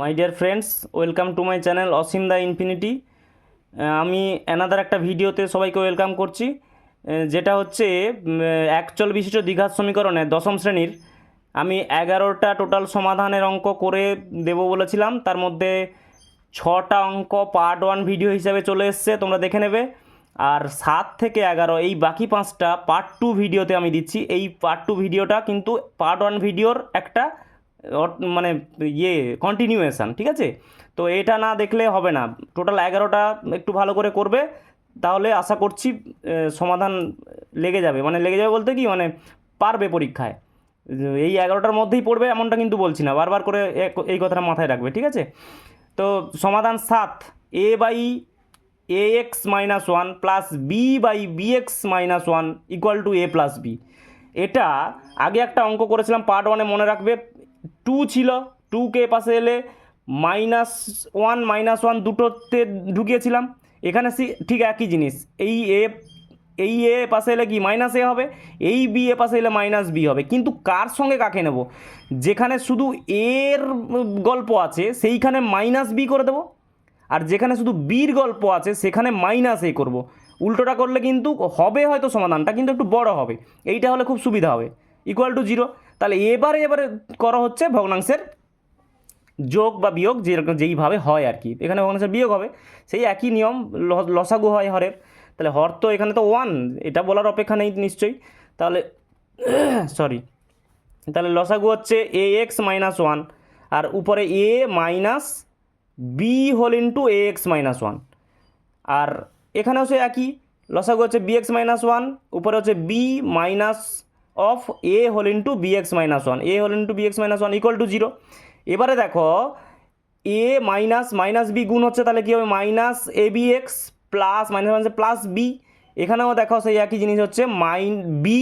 My dear friends welcome to my channel Asim the infinity আমি another একটা ভিডিওতে সবাইকে ওয়েলকাম করছি যেটা হচ্ছে একচল বিশিষ্ট দীঘার সমীকরণে দশম শ্রেণির। আমি এগারোটা টোটাল সমাধানের অঙ্ক করে দেব বলেছিলাম, তার মধ্যে ছটা অঙ্ক পার্ট ওয়ান ভিডিও হিসাবে চলে এসছে, তোমরা দেখে নেবে। আর সাত থেকে এগারো, এই বাকি পাঁচটা পার্ট টু ভিডিওতে আমি দিচ্ছি। এই পার্ট টু ভিডিওটা কিন্তু পার্ট ওয়ান ভিডিওর একটা মানে ইয়ে কন্টিনিউয়েশান ঠিক আছে? তো এটা না দেখলে হবে না। টোটাল এগারোটা একটু ভালো করে করবে, তাহলে আশা করছি সমাধান লেগে যাবে। মানে লেগে যাবে বলতে কি মানে পারবে পরীক্ষায়। এই এগারোটার মধ্যেই পড়বে, এমনটা কিন্তু বলছি না। বারবার করে এই কথাটা মাথায় রাখবে, ঠিক আছে? তো সমাধান সাত, a by a x minus one plus b by b x minus one equal to a plus b. এটা আগে একটা অঙ্ক করেছিলাম, পার্ট ওয়ানে মনে রাখবে টু ছিল টুকে পাশে এলে মাইনাস ওয়ান মাইনাস ওয়ান দুটোতে ঢুকিয়েছিলাম। এখানে সি, ঠিক একই জিনিস। এই এ এই এ পাশে এলে কি মাইনাস এ হবে? এই বি এ পাশে এলে মাইনাস বি হবে। কিন্তু কার সঙ্গে কাকে নেব? যেখানে শুধু এর গল্প আছে, সেইখানে মাইনাস বি করে দেবো। আর যেখানে শুধু বির গল্প আছে, সেখানে মাইনাস এ করব। উল্টোটা করলে কিন্তু হবে হয়তো সমাধানটা, কিন্তু একটু বড় হবে। এইটা হলে খুব সুবিধা হবে। ইকুয়াল টু জিরো তাহলে এবারে এবারে করা হচ্ছে ভগ্নাংশের যোগ বা বিয়োগ যেরকম যেইভাবে হয় আর কি। এখানে ভগ্নাংশের বিয়োগ হবে। সেই একই নিয়ম লসাগু হয় হরের। তাহলে হর তো এখানে তো ওয়ান এটা বলার অপেক্ষা নেই নিশ্চয়ই। তাহলে সরি তাহলে লসাগু হচ্ছে এ এক্স মাইনাস ওয়ান আর উপরে a minus b whole into a x minus one আর এখানেও সে একই, লসাগু হচ্ছে বি এক্স মাইনাস ওয়ান উপরে হচ্ছে b minus of a whole into b x minus one a whole into b x minus one equal to zero এবারে দেখো এ minus minus B গুণ হচ্ছে তাহলে কী হবে? Minus a b x plus minus minus plus b এখানেও দেখো সেই একই জিনিস হচ্ছে minus b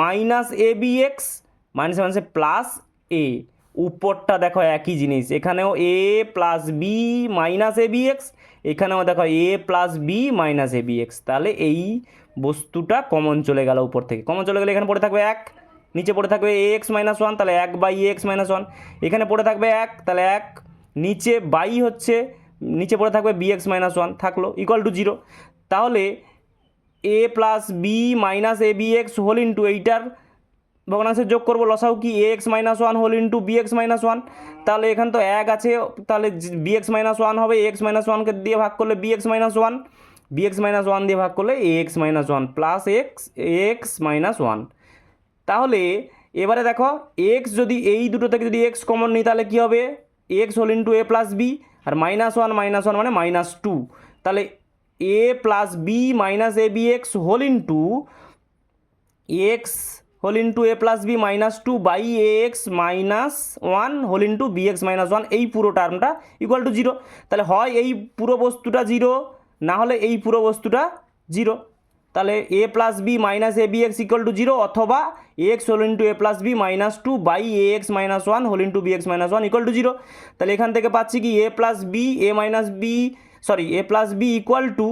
minus a b x minus মাইনাসে প্লাস এ উপরটা দেখো একই জিনিস, এখানেও a plus b minus a b x এখানেও দেখো a plus b minus a b x তাহলে এই বস্তুটা কমন চলে গেল উপর থেকে। কমন চলে গেলে এখানে পড়ে থাকবে এক, নিচে পড়ে থাকবে এ এক্স মাইনাস ওয়ান তাহলে এক by a x minus one এখানে পড়ে থাকবে এক, তাহলে এক। নিচে বাই হচ্ছে, নিচে পড়ে থাকবে বি এক্স মাইনাস ওয়ান থাকল ইকুয়াল টু জিরো তাহলে a plus b minus a b x whole into এইটার ভগ্নাংশে যোগ করব লসাও কি? A x minus one whole into b x minus one তাহলে এখানে তো এক আছে, তাহলে বি এক্স মাইনাস ওয়ান হবে এক্স মাইনাস ওয়ানকে দিয়ে ভাগ করলে b x minus one b x minus one দিয়ে ভাগ করলে a x minus one plus x x minus one তাহলে এবারে দেখো এক্স যদি এই দুটো থেকে যদি এক্স কমন নিই, তাহলে কী হবে? X whole into a plus b R minus one minus one মানে মাইনাস টু তাহলে a plus b minus a b x whole into x whole into a plus b minus two by a x minus one whole into b x minus one এই পুরো টার্মটা equal to zero তাহলে হয় এই পুরো বস্তুটা zero না হলে এই পুরো বস্তুটা জিরো। তাহলে a plus b minus a b x equal to zero অথবা x whole into a plus b minus two by a x minus one whole into b x minus one equal to zero তাহলে এখান থেকে পাচ্ছি কি a plus b a minus b sorry a plus b equal to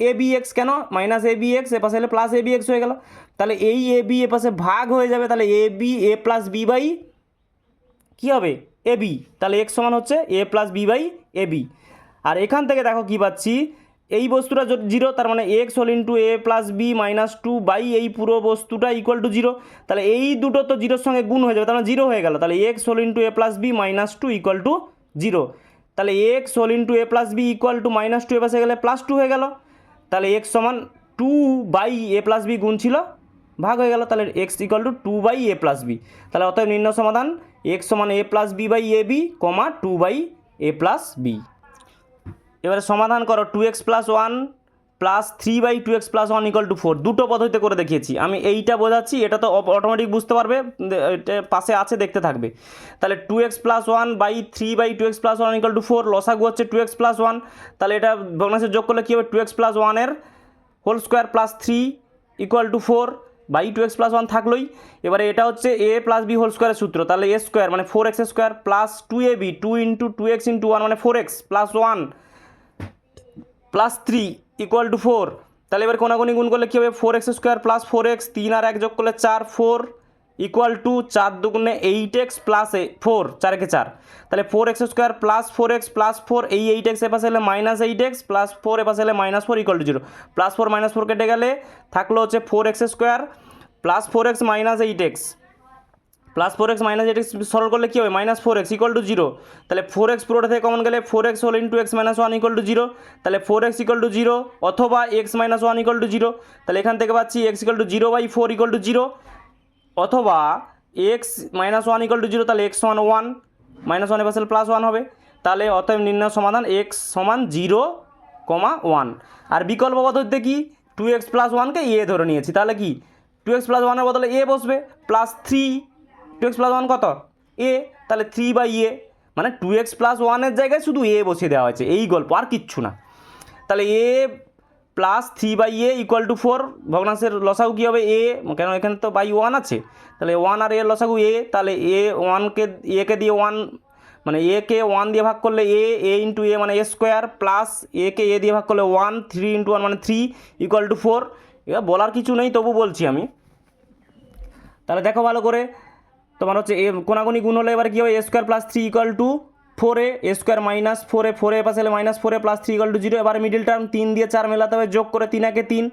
a b x কেন? Minus A B x এ পাশে এলে plus A B x হয়ে গেল। তাহলে এই এ বি এ পাশে ভাগ হয়ে যাবে, তাহলে a b a plus b by কী হবে? এ বি তাহলে এক্স সমান হচ্ছে a plus b by a b আর এখান থেকে দেখো কী পাচ্ছি এই বস্তুটা জিরো তার মানে x whole into a plus b minus two by এই পুরো বস্তুটা ইকুয়াল টু জিরো তাহলে এই দুটো তো জিরোর সঙ্গে গুণ হয়ে যাবে, তার মানে জিরো হয়ে গেল। তাহলে x whole into a plus b minus two equal to zero তাহলে x whole into a plus b equal to minus two এ পাশে গেলে প্লাস টু হয়ে গেল। তাহলে এক্স সমান two by a plus b গুণ ছিল, ভাগ হয়ে গেল। তাহলে x equal to two by a plus b তাহলে অতএব নির্ণয় সমাধান এক্স সমান a plus b by a b comma two by a plus b এবারে সমাধান করো two x plus one plus three by two x plus one equal to four দুটো পদ্ধতিতে করে দেখিয়েছি। আমি এইটা বোঝাচ্ছি, এটা তো অটোমেটিক বুঝতে পারবে পাশে আছে, দেখতে থাকবে। তাহলে two x plus one by three by two x plus one equal to four লসাগু হচ্ছে টু এক্স প্লাস ওয়ান তাহলে এটা ভগ্নাংশের যোগ করলে কী হবে? টু এক্স প্লাস ওয়ানের whole square plus three equal to four by two x plus one থাকলোই। এবারে এটা হচ্ছে এ প্লাস বি হোল স্কোয়ারের সূত্র। তাহলে এ স্কোয়ার মানে four x square plus two a b two into two x into one মানে four x plus one plus three equal to four তাহলে এবার কোনাগুনি গুণ করলে কী হবে? Four x square plus four x তিন আর এক যোগ করলে চার ফোর ইকুয়াল টু চার দুগুণে এইট এক্স প্লাস ফোর চারকে চার তাহলে four x square plus four x plus four এই এইট এক্স এপাশে এলে minus eight x plus four এপাশে এলে minus four equal to zero plus four minus four কেটে গেলে থাকল হচ্ছে four x square plus four x minus eight x plus four x minus eight x সরল করলে কী হবে? Minus four x equal to zero তাহলে ফোর এক্স পুরোটা থেকে কমন গেলে four x whole into x minus one equal to zero তাহলে four x equal to zero অথবা x minus one equal to zero তাহলে এখান থেকে পাচ্ছি x equal to zero by four equal to zero অথবা x minus one equal to zero তাহলে x সমান one minus one এপাশে প্লাস ওয়ান হবে। তাহলে অতএব নির্ণয় সমাধান এক্স সমান জিরো কমা ওয়ান আর বিকল্প পদ্ধতিতে কি? টু এক্স প্লাস ওয়ানকে এ ধরে নিয়েছি। তাহলে কি? টু এক্স প্লাস ওয়ানের বদলে এ বসবে। Plus three two x plus one কত? এ তাহলে থ্রি বাই এ মানে টু এক্স প্লাস ওয়ানের জায়গায় শুধু এ বসিয়ে দেওয়া হয়েছে, এই গল্প, আর কিচ্ছু না। তাহলে a plus three by a equal to four ভগ্নাংশের লসাগু কী হবে? এ কেন এখানে তো বাই ওয়ান আছে? তাহলে ওয়ান আর এ লসাগু এ তাহলে এ ওয়ানকে একে দিয়ে ওয়ান মানে এ কে ওয়ান দিয়ে ভাগ করলে এ এ ইন্টু এ মানে এ স্কোয়ার প্লাস এ কে এ দিয়ে ভাগ করলে ওয়ান থ্রি ইন্টু ওয়ান মানে থ্রি ইকুয়াল টু ফোর এবার বলার কিছু নেই, তবু বলছি আমি। তাহলে দেখো ভালো করে তোমার হচ্ছে এ কোনাগুনি গুণ হলে এবার কী হবে a square plus three equal to four a a square minus ফোরে ফোরে পাশে হলে minus four a plus three equal to zero এবার মিডিল টার্ম তিন দিয়ে চার মেলাতে হবে, যোগ করে তিন একে তিন।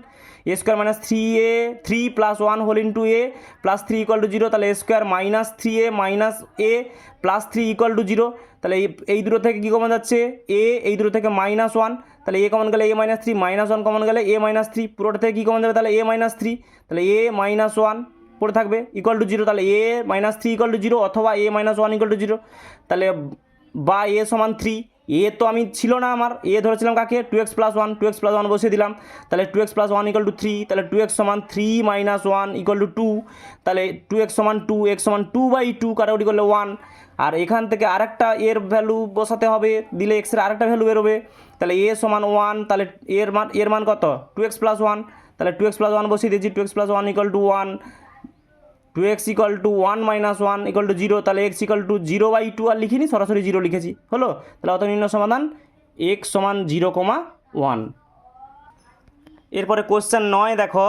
A square minus three a three plus one whole into a plus three equal to zero তাহলে a square minus three a minus a plus three equal to zero তাহলে এই দুটো থেকে কী কমন যাচ্ছে? এ এই দুটো থেকে মাইনাস ওয়ান তাহলে এ কমন গেলে a minus three minus one common গেলে এ মাইনাস থ্রি পুরোটা থেকে কী কমন যাবে? তাহলে এ মাইনাস থ্রি তাহলে এ মাইনাস ওয়ান পড়ে থাকবে ইকুয়াল টু জিরো তাহলে a minus three equal to zero অথবা a minus one equal to zero তাহলে বা এ সমান থ্রি এ তো আমি ছিল না আমার এ ধরেছিলাম কাকে? Two x plus one two x plus one বসিয়ে দিলাম। তাহলে two x plus one equal to three তাহলে টু এক্স সমান three minus one equal to two তাহলে টু এক্স সমান টু এক্স সমান টু বাই টু কাটাকুটি করলে ওয়ান আর এখান থেকে আরেকটা এর ভ্যালু বসাতে হবে, দিলে এক্সের আরেকটা ভ্যালু বেরোবে। তাহলে এ সমান ওয়ান তাহলে এর মান এর মান কত? টু এক্স প্লাস ওয়ান তাহলে টু এক্স প্লাস ওয়ান বসিয়ে দিয়েছি two x plus one equal to one two x equal to one minus one equal to zero তাহলে x equal to zero by two আর লিখিনি, সরাসরি zero লিখেছি, হলো? তাহলে অত নিম্ন সমাধান এক্স সমান জিরো কমা ওয়ান এরপরে কোশ্চেন নয়, দেখো,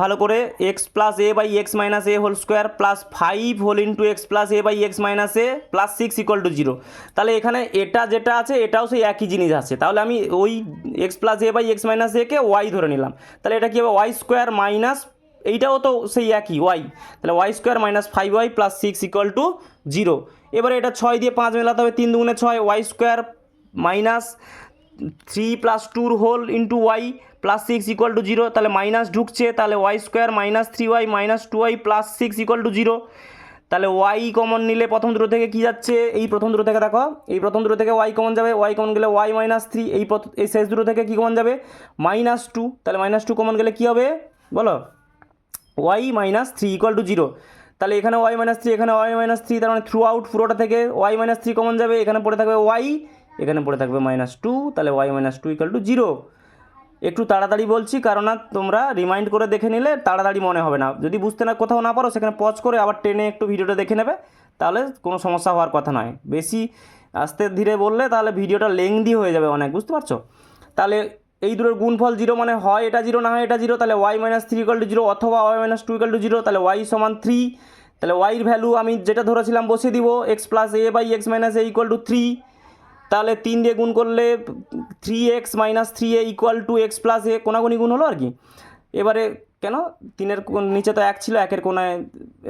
ভালো করে x plus a by x minus a whole square plus five whole into x plus a by x minus a plus six equal to zero তাহলে এখানে এটা যেটা আছে, এটাও সেই একই জিনিস আছে। তাহলে আমি ওই x plus a by x minus একে ওয়াই ধরে নিলাম। তাহলে এটা কী হবে? ওয়াই স্কোয়ার মাইনাস এইটাও তো সেই একই ওয়াই তাহলে y square minus five y plus six equal to zero এবারে এটা ছয় দিয়ে পাঁচ মেলাতে হবে, তিন দুগুণে ছয় y square minus three plus tour whole into y plus six equal to zero তাহলে মাইনাস ঢুকছে, তাহলে y square minus three y minus two y plus six equal to zero তাহলে ওয়াই কমন নিলে প্রথম দূর থেকে কী যাচ্ছে? এই প্রথম দূর থেকে দেখো, এই প্রথম দূর থেকে ওয়াই কমন যাবে ওয়াই কমন গেলে ওয়াই মাইনাস থ্রি এই এই শেষ দূর থেকে কী কমন যাবে? মাইনাস টু তাহলে মাইনাস টু কমন গেলে কী হবে? বলো। Y minus three equal to zero তাহলে এখানে ওয়াই মাইনাস থ্রি এখানে ওয়াই মাইনাস থ্রি তার মানে থ্রু আউট পুরোটা থেকে ওয়াই মাইনাস থ্রি কমন যাবে, এখানে পড়ে থাকবে ওয়াই এখানে পড়ে থাকবে মাইনাস টু তাহলে y minus two equal to zero একটু তাড়াতাড়ি বলছি, কারণ না তোমরা রিমাইন্ড করে দেখে নিলে তাড়াতাড়ি মনে হবে না। যদি বুঝতে না, কোথাও না পারো, সেখানে পজ করে আবার টেনে একটু ভিডিওটা দেখে নেবে, তাহলে কোনো সমস্যা হওয়ার কথা নয়। বেশি আস্তে ধীরে বললে তাহলে ভিডিওটা লেংদি হয়ে যাবে অনেক, বুঝতে পারছ? তাহলে এই দুটোর গুণফল জিরো মানে হয় এটা জিরো না হয় এটা জিরো তাহলে y minus three equal to zero অথবা y minus two equal to zero তাহলে ওয়াই সমান থ্রি তাহলে ওয়াইয়ের ভ্যালু আমি যেটা ধরেছিলাম বসিয়ে দিব x plus a by x minus a equal to three তাহলে তিন দিয়ে গুণ করলে three x minus three a equal to x plus a কোনাগুনি গুণ হলো আর কি? এবারে কেন? তিনের নিচে তো এক ছিল, একের কোনায়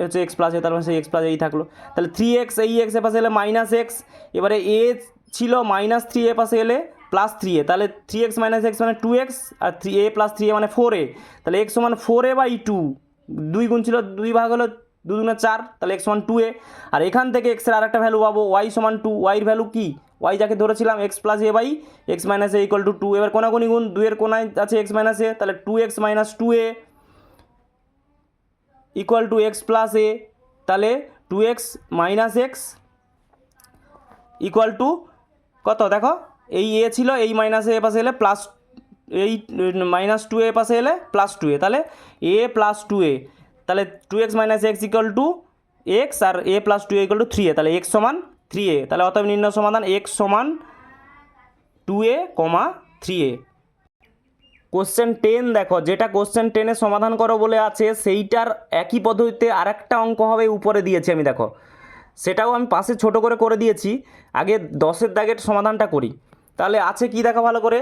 হচ্ছে এক্স প্লাস এ তার সেই এক্স প্লাস এই থাকল। তাহলে থ্রি এক্স এই এক্স এ পাশে এলে মাইনাস এক্স এবারে এ ছিল মাইনাস থ্রি এ পাশে এলে প্লাস থ্রি এ তাহলে থ্রি এক্স মাইনাস এক্স মানে two x R three a plus three a মানে ফোর এ তাহলে এক্স সমান ফোর এ বাই টু দুই গুণ ছিল দুই ভাগ হলো দু দুগুণে চার, তাহলে এক্স সমান টু এ আর এখান থেকে এক্সের আরেকটা ভ্যালু পাবো ওয়াই সমান টু ওয়াইয়ের ভ্যালু কি? ওয়াই যাকে ধরেছিলাম x plus a by x minus a equal to two এবার কোনাকুনি গুণ, দুইয়ের কোনায় আছে এক্স মাইনাস এ তাহলে two x minus two a equal to x plus a তাহলে two x minus x equal to কত, দেখো? এই এ ছিল, এই মাইনাস এ পাশে এলে প্লাস এই মাইনাস টু এ পাশে এলে প্লাস টু এ। তাহলে এ প্লাস টু এ, তাহলে two x minus x equal to x R a plus two equal to three a. তাহলে এক্স সমান থ্রি এ। তাহলে অতএব নির্ণয় সমাধান এক্স সমান two a comma three a. Question ten দেখো, যেটা কোশ্চেন টেনে সমাধান করো বলে আছে, সেইটার একই পদ্ধতিতে আরেকটা অঙ্ক হবে, উপরে দিয়েছি আমি, দেখো। সেটাও আমি পাশে ছোট করে করে দিয়েছি। আগে দশের দাগের সমাধানটা করি। তাহলে আছে কি দেখা ভালো করে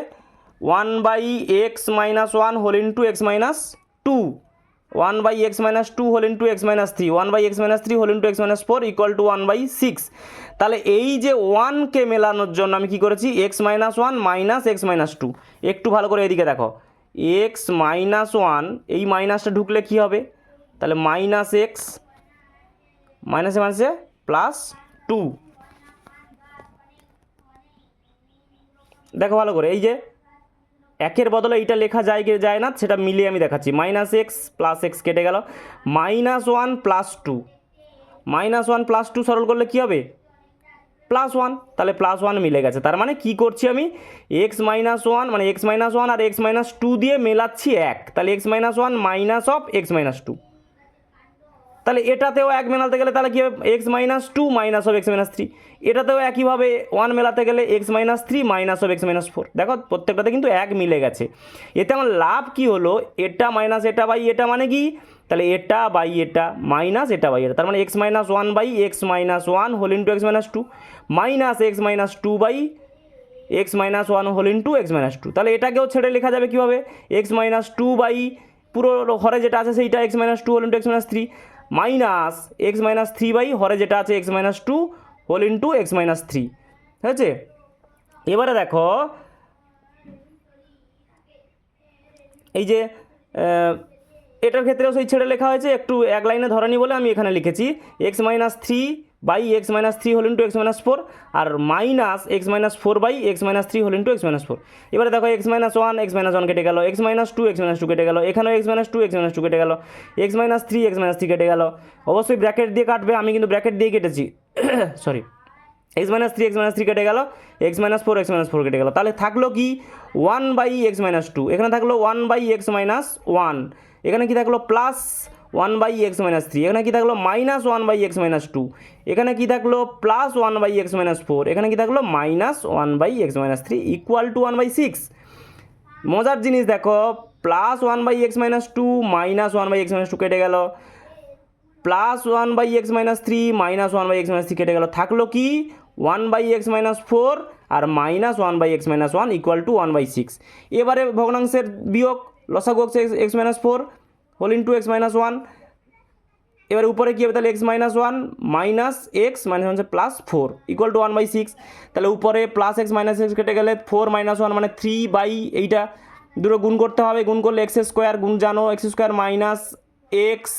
one by x minus one whole into x minus two one by x minus two whole into x minus three one by x minus three whole into x minus four equal to one by six তাহলে এই যে ওয়ানকে মেলানোর জন্য আমি কি করেছি x minus one minus x minus two একটু ভালো করে এদিকে দেখো এক্স মাইনাস ওয়ান এই মাইনাসটা ঢুকলে কি হবে তাহলে মাইনাস এক্স মাইনাসে মাইনাসে প্লাস টু দেখো ভালো করে, এই যে একের বদলে এইটা লেখা যায় কি যায় না, সেটা মিলিয়ে আমি দেখাচ্ছি। মাইনাস এক্স প্লাস এক্স কেটে গেল। Minus one plus two minus one plus two সরল করলে কী হবে? প্লাস ওয়ান তাহলে প্লাস ওয়ান মিলে গেছে। তার মানে কি করছি আমি? এক্স মাইনাস ওয়ান মানে এক্স মাইনাস ওয়ান আর এক্স মাইনাস টু দিয়ে মেলাচ্ছি এক। তাহলে x minus one minus of x minus two তাহলে এটাতেও এক মেলাতে গেলে তাহলে কী হবে x minus two minus of x minus three এটাতেও একইভাবে ওয়ান মেলাতে গেলে x minus three minus of x minus four দেখো প্রত্যেকটাতে কিন্তু এক মিলে গেছে এতে আমার লাভ কি হলো এটা মাইনাস এটা বাই এটা মানে কি তাহলে এটা বাই এটা মাইনাস এটা বাই এটা তার মানে x minus one by x minus one whole into x minus two minus x minus two by x minus one whole into x minus two তাহলে এটাকেও ছেড়ে লেখা যাবে কীভাবে এক্স মাইনাস টু বাই পুরো ঘরে যেটা আছে সেইটা x minus two whole into x minus three minus x minus three by, হরে যেটা আছে x minus two, whole into x minus three. ঠিক আছে? এবারে দেখো, এই যে এটার ক্ষেত্রেও সেই ছেড়ে লেখা হয়েছে, একটু এক লাইনে ধরানি বলে আমি এখানে লিখেছি। X minus three by x minus three whole into x minus four R minus x minus four by x minus three whole into x minus four এবারে দেখো x minus one x minus one কেটে গেল x minus two x minus two কেটে গেল এখানেও x minus two x minus two কেটে গেল x minus three x minus three কেটে গেল অবশ্যই ব্র্যাকেট দিয়ে কাটবে আমি কিন্তু ব্র্যাকেট দিয়ে কেটেছি sorry x minus three x minus three কেটে গেল x minus four x minus four কেটে গেল তাহলে থাকল কি one by x minus two এখানে থাকল one by x minus one এখানে কি থাকল plus one by x minus three এখানে কি থাকল minus one by x minus two এখানে কি থাকল plus one by x minus four এখানে কি থাকল minus one by x minus three equal to one by six মজার জিনিস দেখো plus one by x minus two minus one by x minus two কেটে গেল plus one by x minus three minus one by x minus three কেটে গেল থাকল কি one by x minus four R minus one by x minus one equal to one by six এবারে ভগ্নাংশের বিয়োগ লসাগু x minus four whole into x minus one এবার উপরে কী হবে? তাহলে x minus one minus x minus হচ্ছে plus four equal to one by six তাহলে উপরে প্লাস এক্স মাইনাস এক্স কেটে গেলে ফোর মাইনাস ওয়ান মানে থ্রি বাই এইটা। দুটো গুণ করতে হবে, গুণ করলে এক্স স্কোয়ার গুণ জানো x square minus x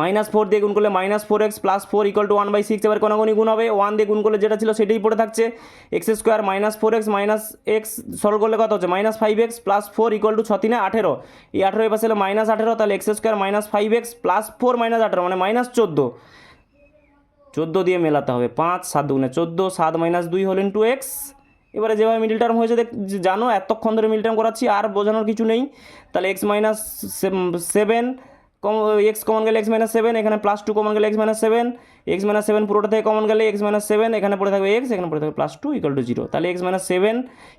minus four দিয়ে গুণ করলে minus four x plus four equal to one by six এবার কোনো গুণ হবে। ওয়ান দিয়ে গুণ করলে যেটা ছিল সেটাই পড়ে থাকছে। X square minus four x minus x সরল করলে কত হচ্ছে? Minus five x plus four equal to ছ তিনে আঠেরো। এই আঠেরো এবার ছিল মাইনাস আঠেরো, তাহলে x square minus five x plus four minus আঠেরো মানে মাইনাস চোদ্দ। চোদ্দ দিয়ে মেলাতে হবে। পাঁচ, সাত দুগুণে চোদ্দ, সাত মাইনাস দুই হলেন টু এক্স এবারে যেভাবে মিডিল টার্ম হয়েছে দেখ জানো, এতক্ষণ ধরে মিডিল টার্ম করাচ্ছি, আর বোঝানোর কিছু নেই। তাহলে এক্স মাইনাস সেভেন কম এক্স কমন গেলে এক্স মাইনাস সেভেন এখানে প্লাস টু কমন গেলে x minus seven x minus seven পুরোটা থেকে কমন গেলে এক্স মাইনাস সেভেন এখানে পড়ে থাকবে এক্স এখানে পড়ে থাকবে plus two equal to zero তাহলে x minus seven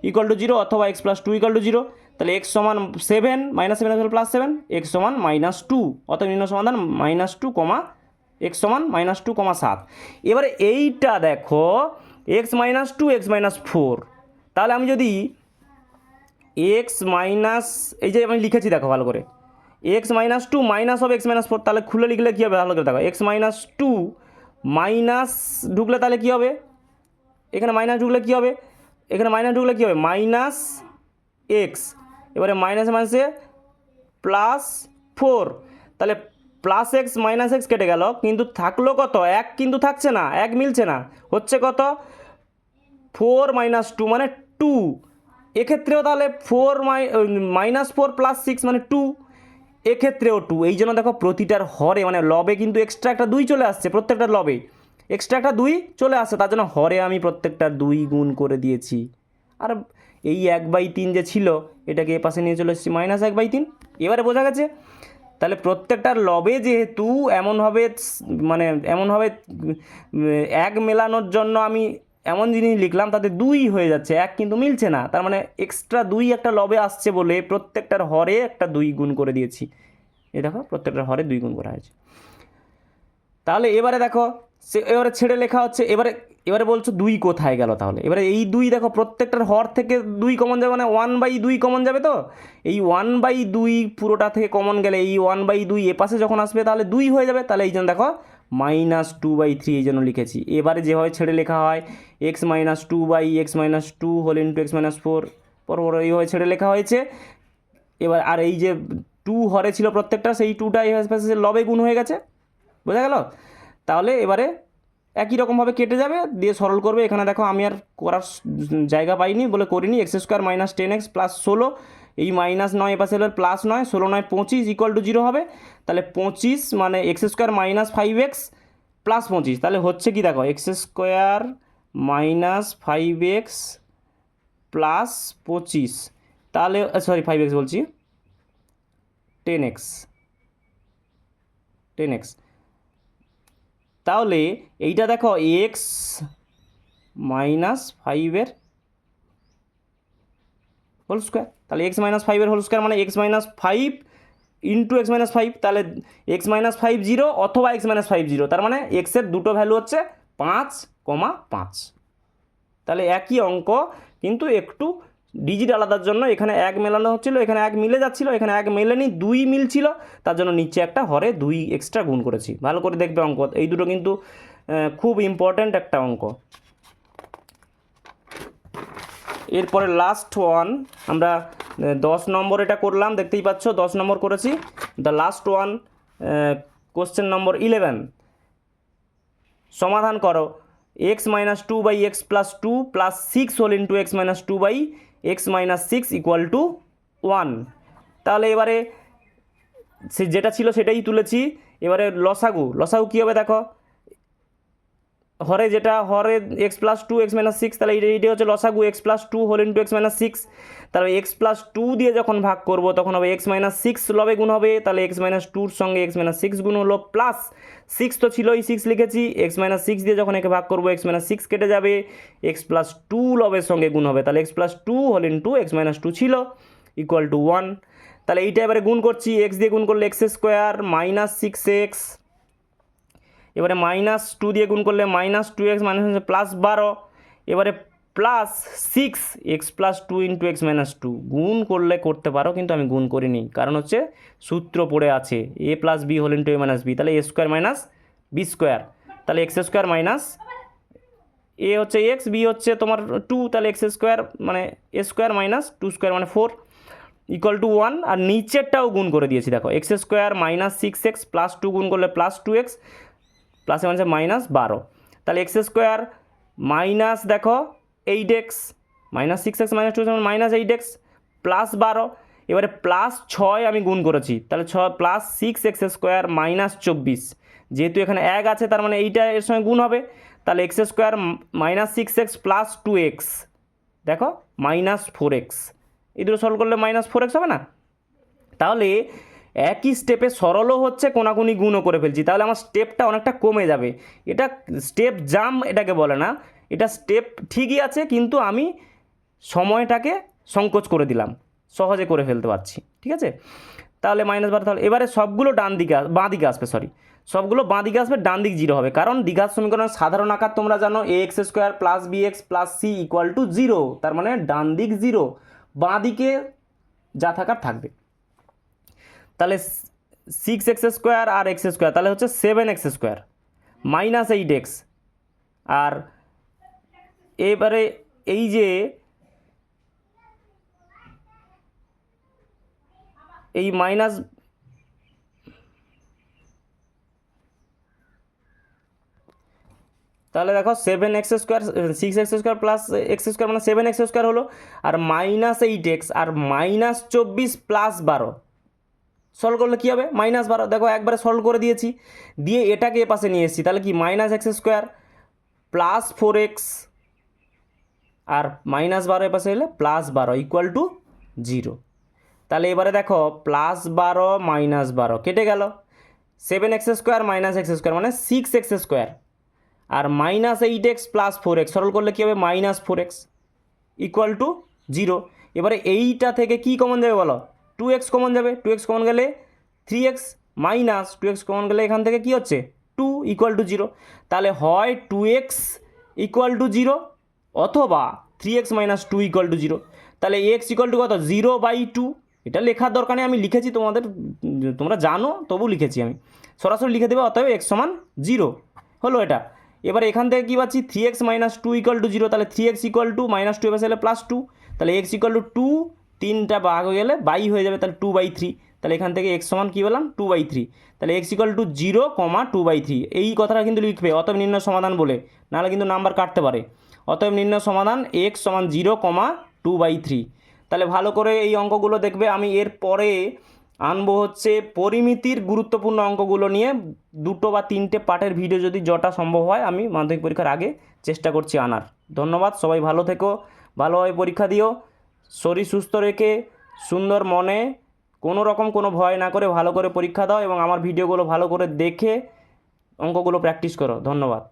equal to zero অথবা x plus two equal to zero তাহলে এক্স সমান seven minus seven plus seven x সমান মাইনাস টু অতএব নিম্ন সমাধান মাইনাস টু কমা এক্স সমান মাইনাস টু কমা সাত। এবারে এইটা দেখো x minus two x minus four তাহলে আমি যদি এক্স মাইনাস এই যে আমি লিখেছি দেখো ভালো করে এক্স মাইনাস টু মাইনাস হবে এক্স মাইনাস ফোর, তাহলে খুলে লিখলে কী হবে? ভালো করে দেখো, এক্স মাইনাস টু মাইনাস ঢুকলে তাহলে কী হবে? এখানে মাইনাস ঢুকলে কী হবে? এখানে মাইনাস ঢুকলে কী হবে? Minus x. এবারে মাইনাস মাইনাসে প্লাস ফোর। তাহলে প্লাস এক্স মাইনাস এক্স কেটে গেল, কিন্তু থাকল কত? এক কিন্তু থাকছে না, এক মিলছে না। হচ্ছে কত? ফোর মাইনাস টু মানে টু। এক্ষেত্রেও তাহলে ফোর মাই মাইনাস ফোর প্লাস সিক্স মানে টু। এক্ষেত্রেও টু এই জন্য দেখো প্রতিটার হরে মানে লবে কিন্তু এক্সট্রা একটা দুই চলে আসছে, প্রত্যেকটা লবে। এক্সট্রা একটা দুই চলে আসছে, তার জন্য হরে আমি প্রত্যেকটা দুই গুণ করে দিয়েছি। আর এই এক বাই তিন যে ছিল, এটাকে এ পাশে নিয়ে চলে এসেছি মাইনাস এক বাই তিন। এবারে বোঝা গেছে, তাহলে প্রত্যেকটার লবে যেহেতু এমনভাবে মানে এমনভাবে এক মেলানোর জন্য আমি এমন জিনিস লিখলাম, তাতে দুই হয়ে যাচ্ছে, এক কিন্তু মিলছে না। তার মানে এক্সট্রা দুই একটা লবে আসছে বলে প্রত্যেকটার হরে একটা দুই গুণ করে দিয়েছি। এই দেখো, প্রত্যেকটার হরে দুই গুণ করা হয়েছে। তাহলে এবারে দেখো, সে এবারে ছেড়ে লেখা হচ্ছে, এবারে এবারে বলছো দুই কোথায় গেল তাহলে? এবারে এই দুই দেখো, প্রত্যেকটার হর থেকে দুই কমন যাবে মানে ওয়ান বাই দুই কমন যাবে তো? এই ওয়ান বাই দুই পুরোটা থেকে কমন গেলে এই ওয়ান বাই দুই এ পাশে যখন আসবে তাহলে দুই হয়ে যাবে। তাহলে এই জন্য দেখো মাইনাস টু বাই থ্রি এই জন্য লিখেছি। এবারে যেভাবে ছেড়ে লেখা হয় x minus two by x minus two whole into x minus four পর পর এইভাবে ছেড়ে লেখা হয়েছে। এবার আর এই যে টু হরে ছিল প্রত্যেকটা, সেই টুটা এই লবে গুণ হয়ে গেছে। বোঝা গেল? তাহলে এবারে একই রকমভাবে কেটে যাবে, দিয়ে সরল করবে। এখানে দেখো আমি আর করার জায়গা পাইনি বলে করিনি x square minus ten x plus ষোলো এই মাইনাস নয়, এপাশে হলে প্লাস নয়, ষোলো নয়, পঁচিশ ইকুয়াল টু জিরো হবে। তাহলে পঁচিশ মানে x square minus five x plus পঁচিশ। তাহলে হচ্ছে কি দেখো x square minus five x plus পঁচিশ। তাহলে সরি ফাইভ এক্স বলছি। টেন এক্স টেন এক্স তাহলে এইটা দেখো এক্স মাইনাস ফাইভের হোল স্কোয়ার তাহলে এক্স মাইনাস ফাইভের হোল স্কোয়ার মানে x minus five into x minus five তাহলে এক্স মাইনাস ফাইভ জিরো অথবা এক্স মাইনাস ফাইভ জিরো তার মানে এক্সের দুটো ভ্যালু হচ্ছে পাঁচ কমা পাঁচ। তাহলে একই অঙ্ক, কিন্তু একটু ডিজিট আলাদার জন্য, এখানে এক মেলানো হচ্ছিল, এখানে এক মিলে যাচ্ছিল, এখানে এক মেলেনি, দুই মিলছিল, তার জন্য নিচে একটা হরে দুই এক্সট্রা গুণ করেছি। ভালো করে দেখবে অঙ্ক, এই দুটো কিন্তু খুব ইম্পর্ট্যান্ট একটা অঙ্ক। এরপরে লাস্ট ওয়ান আমরা দশ নম্বর এটা করলাম, দেখতেই পাচ্ছ, দশ নম্বর করেছি। The last one question number eleven সমাধান করো। X minus two by x plus two plus six whole into x minus two by x minus six equal to one তাহলে এবারে সে যেটা ছিল সেটাই তুলেছি। এবারে লসাগু। লসাগু কী হবে দেখো? হরে যেটা হরে x plus two x minus six তাহলে এইটা হচ্ছে লসাগু x plus two whole into x minus six তাহলে এক্স প্লাস টু দিয়ে যখন ভাগ করব, তখন হবে এক্স মাইনাস সিক্স লবে গুণ হবে, তাহলে এক্স মাইনাস টুর সঙ্গে এক্স মাইনাস সিক্স গুণ হলো প্লাস সিক্স তো ছিলই সিক্স লিখেছি। এক্স মাইনাস সিক্স দিয়ে যখন একে ভাগ করব এক্স মাইনাস সিক্স কেটে যাবে এক্স প্লাস টু লবের সঙ্গে গুণ হবে। তাহলে x plus two whole into x minus two ছিল ইকুয়াল টু ওয়ান তাহলে এইটা এবারে গুণ করছি এক্স দিয়ে গুণ করলে x square minus six x এবারে মাইনাস টু দিয়ে গুণ করলে মাইনাস টু এক্স মাইনাস হচ্ছে প্লাস বারো। এবারে plus six x plus two into x minus two গুণ করলে করতে পারো, কিন্তু আমি গুণ করিনি। কারণ হচ্ছে সূত্র পড়ে আছে a plus b whole into a minus b তাহলে a square minus b square তাহলে এক্স স্কোয়ার মাইনাস এ হচ্ছে এক্স বি হচ্ছে তোমার টু তাহলে এক্স স্কোয়ার মানে a square minus two square মানে ফোর ইকুয়াল টু ওয়ান আর নিচেরটাও গুণ করে দিয়েছি, দেখো। X square minus six x plus two গুণ করলে প্লাস টু এক্স প্লাসে মানে মাইনাস বারো। তাহলে এক্স স্কোয়ার মাইনাস দেখো eight x minus six x minus two minus eight x plus বারো। এবারে প্লাস ছয় আমি গুণ করেছি, তাহলে ছ plus six x square minus চব্বিশ। যেহেতু এখানে এক আছে, তার মানে এইটা এর সঙ্গে গুণ হবে। তাহলে x square minus six x plus two x দেখো মাইনাস ফোর এক্স এই দুটো সলভ করলে মাইনাস ফোর এক্স হবে না? তাহলে একই স্টেপে সরলও হচ্ছে, কোনাকুনি গুণও করে ফেলছি। তাহলে আমার স্টেপটা অনেকটা কমে যাবে। এটা স্টেপ জাম এটাকে বলে না। এটা স্টেপ ঠিকই আছে, কিন্তু আমি সময়টাকে সংকোচ করে দিলাম। সহজে করে ফেলতে পারছি, ঠিক আছে? তাহলে মাইনাস বারো তাহলে এবারে সবগুলো ডান দিকে বাঁ দিকে আসবে সরি সবগুলো বাঁ দিকে আসবে, ডান দিক জিরো হবে। কারণ দ্বিঘাত সমীকরণের সাধারণ আকার তোমরা জানো a x square plus b x plus c equal to zero তার মানে ডান দিক জিরো বাঁ দিকে যা থাকার থাকবে। তাহলে সিক্স এক্স স্কোয়ার আর এক্স স্কোয়ার তাহলে হচ্ছে seven x square minus eight x আর এবারে এই যে এই মাইনাস তাহলে দেখো seven x square six x square plus x square মানে সেভেন এক্স স্কোয়ার হলো, আর মাইনাস এইট এক্স আর মাইনাস চব্বিশ প্লাস বারো। সলভ করলে কী হবে? মাইনাস বারো। দেখো একবারে সলভ করে দিয়েছি। দিয়ে এটাকে এ পাশে নিয়ে এসেছি। তাহলে কি? Minus x square plus four x আর মাইনাস বারো এ পাশে এলে প্লাস বারো ইকুয়াল টু জিরো তাহলে এবারে দেখো প্লাস বারো মাইনাস বারো কেটে গেল। Seven x square minus x square মানে সিক্স এক্স স্কোয়ার আর minus eight x plus four x সরল করলে কী হবে? Minus four x equal to zero এবারে এইটা থেকে কি কমন যাবে বলো? টু এক্স কমন যাবে। টু এক্স কমন গেলে three x minus two x common গেলে এখান থেকে কি হচ্ছে? টু ইকুয়াল টু জিরো তাহলে হয় two x equal to zero অথবা three x minus two equal to zero তাহলে এক্স ইকুয়াল টু কত? জিরো বাই টু এটা লেখার দরকার নেই, আমি লিখেছি, তোমাদের তোমরা জানো তবু লিখেছি আমি। সরাসরি লিখে দেবে, অতএব এক্স সমান জিরো হলো এটা। এবার এখান থেকে কী পাচ্ছি? Three x minus two equal to zero তাহলে three x equal to minus two এসে প্লাস টু তাহলে এক্স ইকুয়াল টু টু তিনটা ভাগ হয়ে গেলে বাই হয়ে যাবে তাহলে টু বাই থ্রি তাহলে এখান থেকে এক্স সমান কী বললাম? টু বাই থ্রি তাহলে x equal to zero comma two by three এই কথাটা কিন্তু লিখবে, অতএব নির্ণয় সমাধান বলে। নাহলে কিন্তু নাম্বার কাটতে পারে। অতএব নির্ণয় সমাধান এক্স সমান zero comma two by three তাহলে ভালো করে এই অঙ্কগুলো দেখবে। আমি এর পরে আনব হচ্ছে পরিমিতির গুরুত্বপূর্ণ অঙ্কগুলো নিয়ে। দুটো বা তিনটে পার্টের ভিডিও যদি যটা সম্ভব হয়, আমি মাধ্যমিক পরীক্ষার আগে চেষ্টা করছি আনার। ধন্যবাদ, সবাই ভালো থেকো। ভালোভাবে পরীক্ষা দিও। শরীর সুস্থ রেখে, সুন্দর মনে, কোনো রকম কোনো ভয় না করে ভালো করে পরীক্ষা দাও এবং আমার ভিডিওগুলো ভালো করে দেখে অঙ্কগুলো প্র্যাকটিস করো। ধন্যবাদ।